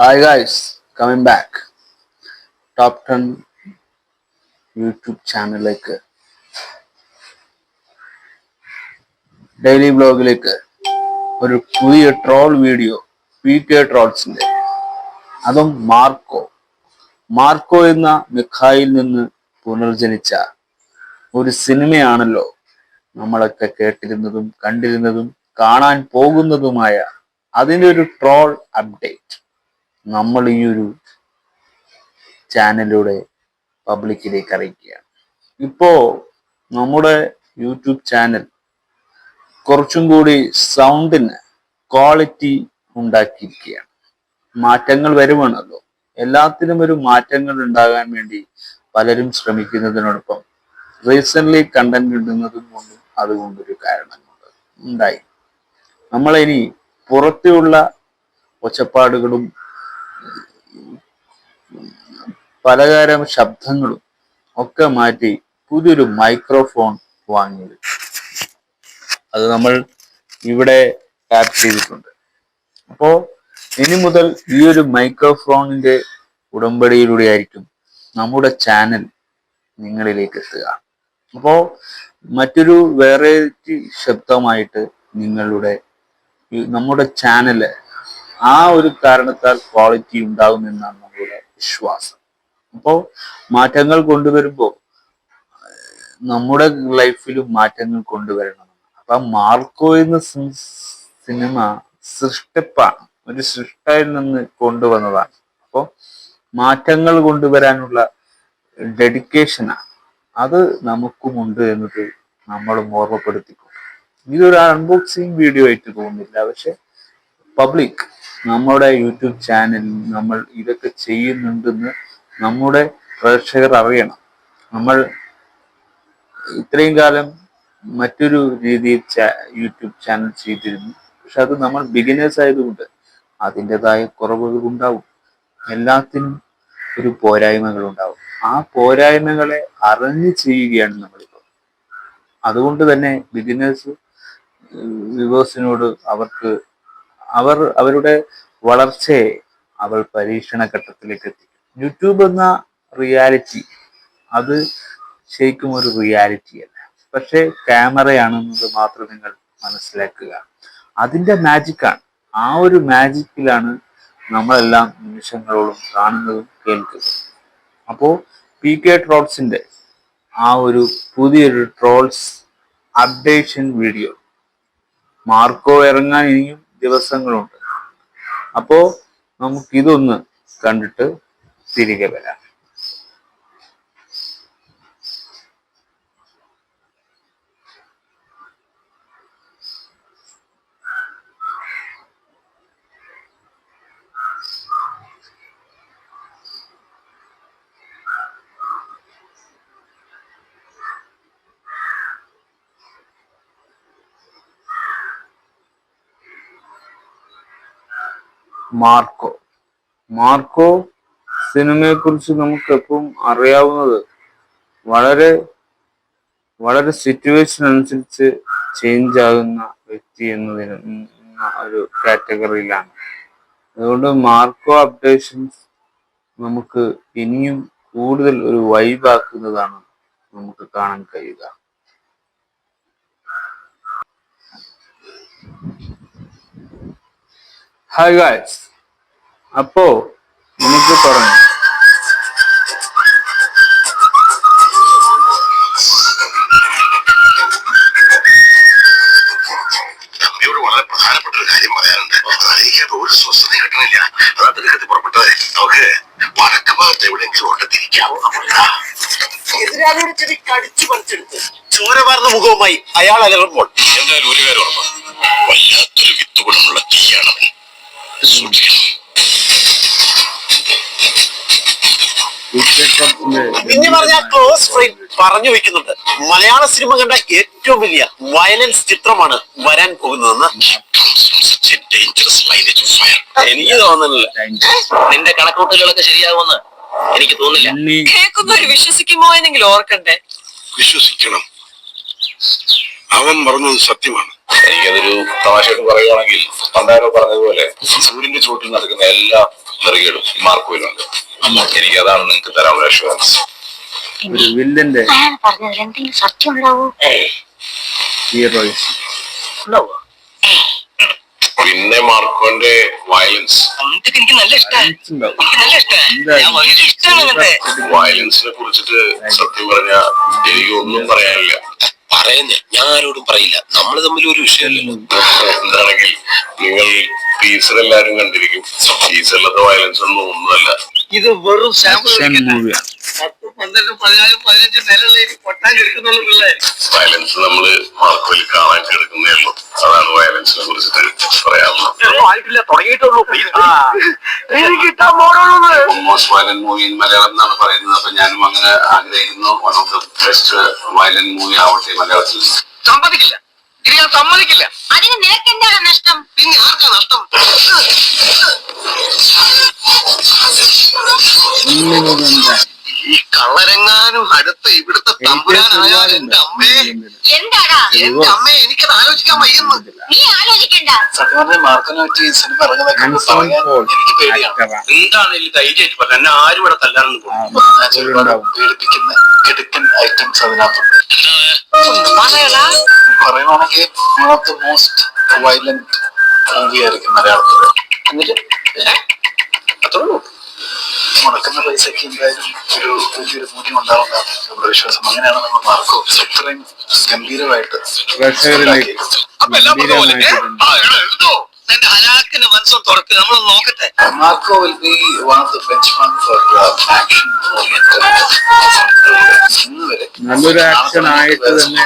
Hi guys coming back top 10 YouTube ചാനലിലേക്ക് daily ബ്ലോഗിലേക്ക് ഒരു പുതിയ ട്രോൾ വീഡിയോ പി കെ ട്രോൾസിന്റെ അതും മാർക്കോ മാർക്കോ എന്ന മിഖായിൽ നിന്ന് പുനർജനിച്ച ഒരു സിനിമയാണല്ലോ നമ്മളൊക്കെ കേട്ടിരുന്നതും കണ്ടിരുന്നതും കാണാൻ പോകുന്നതുമായ അതിന്റെ ഒരു ട്രോൾ അപ്ഡേറ്റ് നമ്മൾ ഈ ഒരു ചാനലിലൂടെ പബ്ലിക്കിലേക്ക് അറിയിക്കുകയാണ്. ഇപ്പോ നമ്മുടെ യൂട്യൂബ് ചാനൽ കുറച്ചും കൂടി സൗണ്ടിന് ക്വാളിറ്റി ഉണ്ടാക്കിയിരിക്കുകയാണ്. മാറ്റങ്ങൾ വരുവാണല്ലോ. എല്ലാത്തിനും ഒരു മാറ്റങ്ങൾ ഉണ്ടാകാൻ വേണ്ടി പലരും ശ്രമിക്കുന്നതിനോടൊപ്പം റീസെന്റ് കണ്ടന്റ് ഇടുന്നതും കൊണ്ടും അതുകൊണ്ടൊരു കാരണമുണ്ട് ഉണ്ടായി. നമ്മളിനി പുറത്തുള്ള ഒച്ചപ്പാടുകളും പലതരം ശബ്ദങ്ങളും ഒക്കെ മാറ്റി പുതിയൊരു മൈക്രോഫോൺ വാങ്ങിയത്. അത് നമ്മൾ ഇവിടെ ടാപ്പ് ചെയ്തിട്ടുണ്ട്. അപ്പോ ഇനി മുതൽ ഈ ഒരു മൈക്രോഫോണിന്റെ ഉടമ്പടിയിലൂടെ ആയിരിക്കും നമ്മുടെ ചാനൽ നിങ്ങളിലേക്ക് എത്തുക. അപ്പോ മറ്റൊരു വെറൈറ്റി ശബ്ദമായിട്ട് നിങ്ങളുടെ നമ്മുടെ ചാനൽ ആ ഒരു കാരണത്താൽ ക്വാളിറ്റി ഉണ്ടാകുമെന്നാണ് നമ്മുടെ വിശ്വാസം. അപ്പോൾ മാറ്റങ്ങൾ കൊണ്ടുവരുമ്പോൾ നമ്മുടെ ലൈഫിലും മാറ്റങ്ങൾ കൊണ്ടുവരണം. അപ്പൊ മാർക്കോ എന്ന സിനിമ സൃഷ്ടിപ്പാണ് ഒരു സൃഷ്ടയിൽ നിന്ന് കൊണ്ടുവന്നതാണ്. അപ്പോൾ മാറ്റങ്ങൾ കൊണ്ടുവരാനുള്ള ഡെഡിക്കേഷനാണ് അത് നമുക്കുമുണ്ട് എന്നത് നമ്മളും ഓർമ്മപ്പെടുത്തിക്കും ഇതൊരു അൺബോക്സിങ് വീഡിയോ ആയിട്ട് തോന്നുന്നില്ല. പക്ഷെ പബ്ലിക് നമ്മുടെ യൂട്യൂബ് ചാനലിൽ നമ്മൾ ഇതൊക്കെ ചെയ്യുന്നുണ്ടെന്ന് നമ്മുടെ പ്രേക്ഷകർ അറിയണം. നമ്മൾ ഇത്രയും കാലം മറ്റൊരു രീതിയിൽ യൂട്യൂബ് ചാനൽ ചെയ്തിരുന്നു. പക്ഷെ അത് നമ്മൾ ബിഗിനേഴ്സ് ആയതുകൊണ്ട് അതിന്റെതായ കുറവുകൾ ഉണ്ടാവും എല്ലാത്തിനും ഒരു പോരായ്മകൾ ഉണ്ടാവും ആ പോരായ്മകളെ അറിഞ്ഞ് ചെയ്യുകയാണ് നമ്മളിപ്പോൾ. അതുകൊണ്ട് തന്നെ ബിഗിനേഴ്സ് വ്യൂവേഴ്സിനോട് അവർക്ക് അവർ അവരുടെ വളർച്ചയെ അവൾ പരീക്ഷണ ഘട്ടത്തിലേക്ക് എത്തി. യൂട്യൂബ് എന്ന റിയാലിറ്റി അത് ശരിക്കും ഒരു റിയാലിറ്റി അല്ല. പക്ഷേ ക്യാമറയാണെന്നത് മാത്രം നിങ്ങൾ മനസ്സിലാക്കുക. അതിന്റെ മാജിക്കാണ് ആ ഒരു മാജിക്കിലാണ് നമ്മളെല്ലാം നിമിഷങ്ങളോളം കാണുന്നതും കേൾക്കുന്നത്. അപ്പോൾ പി കെ ട്രോൾസിന്റെ ആ ഒരു പുതിയൊരു ട്രോൾസ് അപ്ഡേഷൻ വീഡിയോ മാർക്കോ ഇറങ്ങാൻ ഇനിയും ദിവസങ്ങളുണ്ട്. അപ്പോൾ നമുക്കിതൊന്ന് കണ്ടിട്ട് തിരികെ വരാം മാർക്കോ മാർക്കോ സിനിമയെ കുറിച്ച് നമുക്ക് എപ്പം അറിയാവുന്നത് വളരെ വളരെ സിറ്റുവേഷൻ അനുസരിച്ച് ചേഞ്ച് ആകുന്ന വ്യക്തി എന്നതിന് ഒരു കാറ്റഗറിയിലാണ് അതുകൊണ്ട് മാർക്കോ അപ്ഡേഷൻസ് നമുക്ക് ഇനിയും കൂടുതൽ ഒരു വൈബാക്കുന്നതാണ് നമുക്ക് കാണാൻ കഴിയുക. ഹായ് ഗായ്സ് അപ്പോ നമുക്ക് തുടങ്ങാം മുഖവുമായി അയാൾ അലറുമ്പോൾ എന്തായാലും ഒരു കാര്യം ഉറപ്പ്. വല്ലാത്തൊരു വിത്തുഗുണമുള്ള തീയാണവൻ സൂക്ഷിക്കണം. പിന്നെ പറഞ്ഞ ക്ലോസ് ഫ്രെയിം പറഞ്ഞു വെക്കുന്നുണ്ട്. മലയാള സിനിമ കണ്ട ഏറ്റവും വലിയ വയലൻസ് ചിത്രമാണ് വരാൻ പോകുന്നതെന്ന്. എനിക്ക് തോന്നുന്നില്ല. നിന്റെ കണക്കൂട്ടലുകളൊക്കെ ശരിയാവുമെന്ന് എനിക്ക് തോന്നുന്നില്ല. ഉണ്ണി കേൾക്കുന്നവര് വിശ്വസിക്കുമോ എന്നെങ്കിലും ഓർക്കണ്ടേ? വിശ്വസിക്കണം. അവൻ പറഞ്ഞത് സത്യമാണ്. എനിക്കതൊരു തമാശയോട് പറയുകയാണെങ്കിൽ പണ്ടാരോ പറഞ്ഞതുപോലെ സൂര്യന്റെ ചുവട്ടിൽ നടക്കുന്ന എല്ലാ നെറുകേടും ഈ മാർക്കോയിലുണ്ട്. എനിക്ക് അതാണ് നിങ്ങൾക്ക് തരാനുള്ള അഷുറൻസ് ഒരു വില്ലന്റെ അയാൾ പറഞ്ഞതിൽ എന്തെങ്കിലും സത്യം ഉണ്ടാവൂ ഉണ്ടാവോ പിന്നെ മാർക്കോന്റെ വയലൻസ്. എനിക്ക് നല്ല ഇഷ്ടമാണ് വയലൻസിനെ കുറിച്ചിട്ട് സത്യം പറഞ്ഞ എനിക്ക് ഒന്നും പറയാനില്ല. പറയുന്നേ. ഞാൻ ആരോടും പറയില്ല. നമ്മൾ തമ്മിൽ ഒരു വിഷയമല്ലല്ലോ. എന്താണെങ്കിൽ നിങ്ങൾ ടീച്ചർ എല്ലാരും കണ്ടിരിക്കും. ടീച്ചറിലത്തെ വയലൻസ് ഒന്നും ഒന്നുമല്ല. ഇത് വെറും സാമ്പിൾ മൂവിയാണ് പന്ത്രണ്ട് പതിനാലും പതിനഞ്ചും നിലയുള്ള ഇനി പൊട്ടാൻ എടുക്കുന്നുള്ള പിള്ളേർ വയലൻസ് നമ്മൾ മാർക്കോയിൽ കാണാൻ എടുക്കുന്നേ ഉള്ളൂ. അതാണ് വയലൻസിനെ കുറിച്ചിട്ട് പറയാനുള്ളത്. ആയിട്ടില്ല തുടങ്ങിയിട്ടുള്ളൂ. Most violent movie in Malayalam എന്നാണ് പറയുന്നത്. അപ്പൊ ഞാനും അങ്ങനെ ആഗ്രഹിക്കുന്നു. One of the best violent movie ആവട്ടെ മലയാളത്തിൽ. സമ്മതിക്കില്ല. ഇത് ഞാൻ സമ്മതിക്കില്ല. അതിന് നിനക്ക് എന്താണ് നഷ്ടം? പിന്നെ ആർക്കാ നഷ്ടം? ഉണ്ണിമുഖന്റെ ഈ കള്ളരെങ്ങാനും അടുത്ത് ഇവിടുത്തെ തമ്പുരാനായാൽ എന്റെ അമ്മേ എന്താടാ? എന്റെ അമ്മേ എനിക്കത് ആലോചിക്കാൻ വയ്യുന്നു. നീ ആലോചിക്കണ്ട. സത്യമാർന്നെ മാർക്കനെ പറ്റി സിനിമ ഇറങ്ങുന്നതൊക്കെ ഒന്ന് പറയാൻ പോൾ എനിക്ക് പേടിയാണ് ആക്ടറാ. എന്താണെങ്കിലും ധൈര്യമായിട്ട് പറഞ്ഞു എന്നെ ആരും ഇവിടെ തല്ലാനൊന്നും ആ, പോകും. പേടിപ്പിക്കുന്ന കിടക്കൻ ഐറ്റംസ് അതിനകത്തുണ്ട്. പറയുവാണെങ്കിൽ one of the most violent movie ആയിരിക്കും മലയാളത്തിൽ എന്നിട്ട്? അത്രേ ഉള്ളൂ. മുടക്കുന്ന പൈസയ്ക്ക് എന്തായാലും ഒരു വലിയൊരു മൂല്യം ഉണ്ടാവുന്നതാണ് നമ്മുടെ വിശ്വാസം. അങ്ങനെയാണ് നമ്മൾ മാർക്കോ ഇത്രയും ഗംഭീരമായിട്ട് ഇന്ന് വരെ നല്ലൊരു ആക്ഷൻ ആയിട്ട് തന്നെ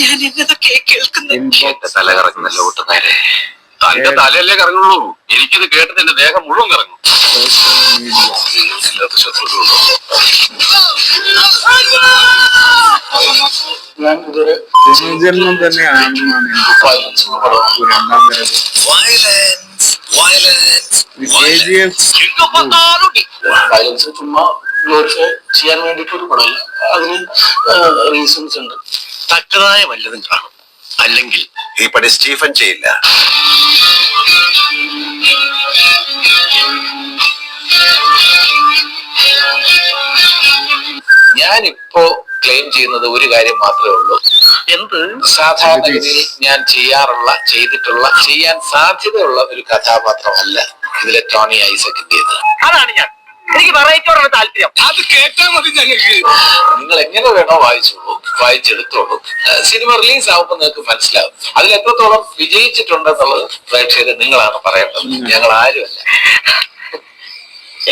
ഞാൻ എന്നതൊക്കെ കേൾക്കുന്നു ഇൻബോക്സ് തല കറങ്ങുന്നല്ലോ കൂട്ടുകാരെ. തന്റെ തലയല്ലേ കറങ്ങുള്ളൂ. എനിക്കിത് കേട്ട് എന്റെ ദേഹം മുഴുവൻ കറങ്ങും. ഇല്ലാത്ത ശത്രുക്കളുണ്ടോ ഞാൻ ഇതൊരു തന്നെയാണെന്നാണ് വയലൻസ് ചുമ്മാ ഗ്ലോറിഫൈ ചെയ്യാൻ ഒരു പടമല്ല അതിന് റീസൺസ് ഉണ്ട് തക്കതായ വല്ലതും കാണും. അല്ലെങ്കിൽ ഈ പണി സ്റ്റീഫൻ ചെയ്യില്ല. ഞാനിപ്പോ ക്ലെയിം ചെയ്യുന്നത് ഒരു കാര്യം മാത്രമേ ഉള്ളൂ. എന്ത്? സാധാരണഗതിയിൽ ഞാൻ ചെയ്യാറുള്ള ചെയ്തിട്ടുള്ള ചെയ്യാൻ സാധ്യതയുള്ള ഒരു കഥാപാത്രമല്ല ഇതിലെ ടോണി ഐസക്കിന്റേത് അതാണ് ഞാൻ. എനിക്ക് വെറൈറ്റിയോടാണ് താല്പര്യം. അത് കേട്ടാൽ മതി ഞങ്ങൾക്ക്. നിങ്ങൾ എങ്ങനെ വേണോ വായിച്ചോളൂ. വായിച്ചെടുത്തോളൂ. സിനിമ റിലീസ് ആവുമ്പോൾ നിങ്ങൾക്ക് മനസ്സിലാവും. അതിൽ എത്രത്തോളം വിജയിച്ചിട്ടുണ്ടെന്നുള്ളത് പ്രേക്ഷകർ നിങ്ങളാണ് പറയേണ്ടത്. ഞങ്ങൾ ആരുമല്ല.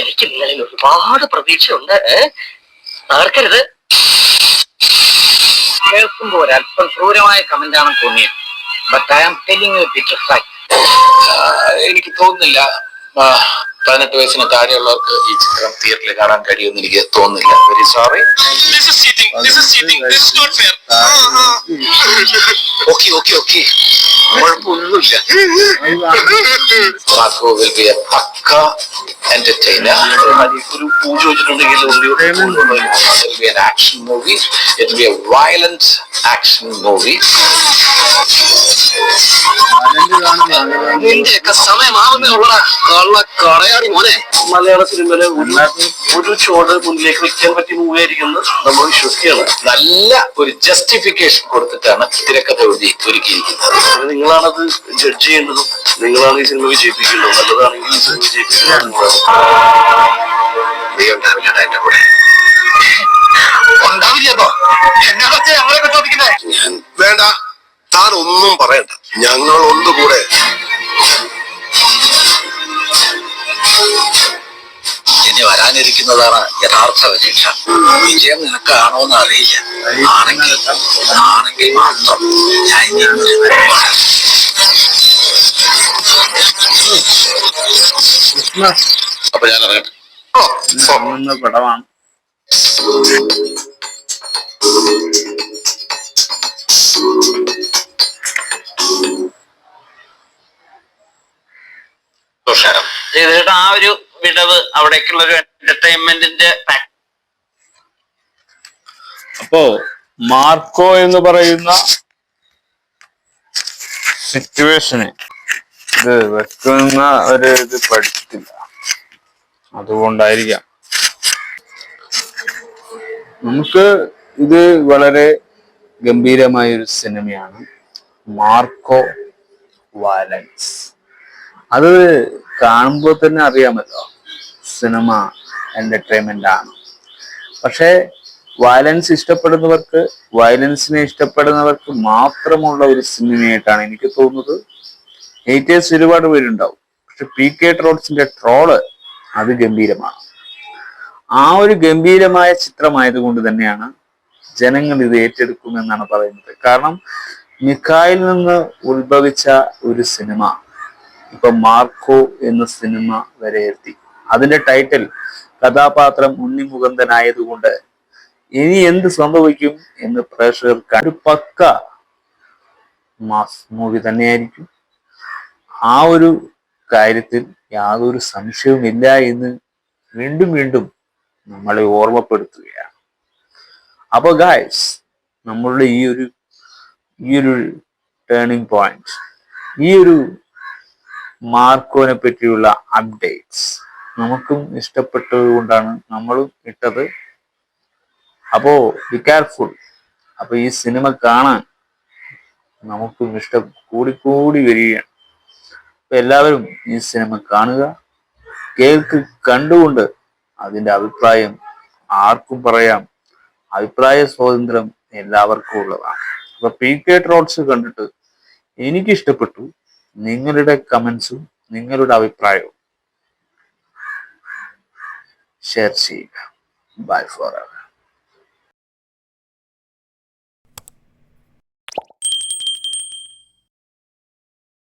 എനിക്ക് നിങ്ങളിൽ ഒരുപാട് പ്രതീക്ഷയുണ്ട്. ആർക്കരുത്? കേൾക്കുമ്പോൾ ഒരല്പം ക്രൂരമായ കമന്റ് ആണെന്ന് തോന്നിയത് but I am telling you bitter fact എനിക്ക് തോന്നുന്നില്ല. പതിനെട്ട് വയസ്സിന് താഴെയുള്ളവർക്ക് ഈ ചിത്രം തിയേറ്ററിൽ കാണാൻ കഴിയുമെന്ന് എനിക്ക് തോന്നുന്നില്ല very sorry okay okay okay കുഴപ്പമൊന്നുമില്ല Marco will be a pukka entertainer ഒരു പൂജ വെച്ചിട്ടുണ്ടെങ്കിൽ will be an action movie it will be നിന്റെയൊക്കെ സമയമാവുന്നേ ഉള്ളടാ കള്ള കളയാടി മോനെ. മലയാള സിനിമയിലെ ഒരു ഒരു ഷോട് മുന്നിലേക്ക് വെക്കാൻ പറ്റിയ മൂവി നമ്മൾ വിശ്വസിക്കുകയാണ്. നല്ല ഒരു ജസ്റ്റിഫിക്കേഷൻ കൊടുത്തിട്ടാണ് തിരക്കഥ എഴുതി ഒരുക്കിയിരിക്കുന്നത്. നിങ്ങളാണത് ജഡ്ജ് ചെയ്യേണ്ടതും നിങ്ങളാണ് ഈ സിനിമ വിജയിപ്പിക്കേണ്ടത് നല്ലതാണെങ്കിൽ ഈ സിനിമ വിജയിപ്പിക്കേണ്ടത് നീ ഉണ്ടാവില്ലടാ എന്റെ കൂടെ. ഞങ്ങളെ വേണ്ട. താൻ ഒന്നും പറയണ്ട. ഞങ്ങൾ ഒന്നുകൂടെ ഇനി വരാനിരിക്കുന്നതാണ് യഥാർത്ഥ പരീക്ഷ വിജയം നിനക്കാണോ എന്ന് അറിയില്ല ആണെങ്കിൽ ആണെങ്കിൽ മാത്രം ഞാൻ അപ്പൊ ഞാൻ ഇറങ്ങട്ടെ? Thank പടമാണ് ചെയ്തിട്ട് ആ ഒരു വിടവ് അവിടേക്കുള്ള ഒരു എന്റർടൈൻമെന്റിന്റെ അപ്പോ മാർക്കോ എന്ന് പറയുന്ന സിറ്റുവേഷന് ഇത് വെക്കുന്ന ഒരു ഇത് പഠിച്ചിട്ടില്ല. അതുകൊണ്ടായിരിക്കാം. നമുക്ക് ഇത് വളരെ ഗംഭീരമായ ഒരു സിനിമയാണ് മാർക്കോ വാലൻസ് അത് കാണുമ്പോൾ തന്നെ അറിയാമല്ലോ. സിനിമ എന്റർടൈൻമെന്റ് ആണ്. പക്ഷേ വയലൻസ് ഇഷ്ടപ്പെടുന്നവർക്ക് വയലൻസിനെ ഇഷ്ടപ്പെടുന്നവർക്ക് മാത്രമുള്ള ഒരു സിനിമയായിട്ടാണ് എനിക്ക് തോന്നുന്നത്. ഹേറ്റേഴ്സ് ഒരുപാട് പേരുണ്ടാവും. പക്ഷെ പി കെ ട്രോൾസിന്റെ ട്രോൾ അത് ഗംഭീരമാണ്. ആ ഒരു ഗംഭീരമായ ചിത്രമായതുകൊണ്ട് തന്നെയാണ് ജനങ്ങൾ ഇത് ഏറ്റെടുക്കുമെന്നാണ് പറയുന്നത്. കാരണം മിക്കായിൽ നിന്ന് ഉത്ഭവിച്ച ഒരു സിനിമ. ഇപ്പൊ മാർക്കോ എന്ന സിനിമ വരെ എത്തി അതിന്റെ ടൈറ്റിൽ കഥാപാത്രം ഉണ്ണി ഉണ്ണിമുകുന്ദനായതുകൊണ്ട് ഇനി എന്ത് സംഭവിക്കും എന്ന് പ്രേക്ഷകർക്ക് ഒരു പക്ക മാസ് മൂവി തന്നെയായിരിക്കും. ആ ഒരു കാര്യത്തിൽ യാതൊരു സംശയവുമില്ല എന്ന് വീണ്ടും വീണ്ടും നമ്മളെ ഓർമ്മപ്പെടുത്തുകയാണ്. അപ്പൊ ഗായ്സ് നമ്മളുടെ ഈ ഒരു ഈ ഒരു ടേണിംഗ് പോയിന്റ് ഈ ഒരു മാർക്കോനെ പറ്റിയുള്ള അപ്ഡേറ്റ്സ് നമുക്കും ഇഷ്ടപ്പെട്ടത് കൊണ്ടാണ് നമ്മളും ഇട്ടത്. അപ്പോ ബി കെയർഫുൾ അപ്പൊ ഈ സിനിമ കാണാൻ നമുക്കും ഇഷ്ടം കൂടിക്കൂടി വരികയാണ്. അപ്പൊ എല്ലാവരും ഈ സിനിമ കാണുക. കേൾക്ക് കണ്ടുകൊണ്ട് അതിന്റെ അഭിപ്രായം ആർക്കും പറയാം. അഭിപ്രായ സ്വാതന്ത്ര്യം എല്ലാവർക്കും ഉള്ളതാണ്. അപ്പൊ പി കെ ട്രോൾസ് കണ്ടിട്ട് എനിക്ക് ഇഷ്ടപ്പെട്ടു നിങ്ങളുടെ കമൻസും നിങ്ങളുടെ അഭിപ്രായവും ഷെയർ ചെയ്യുക. By four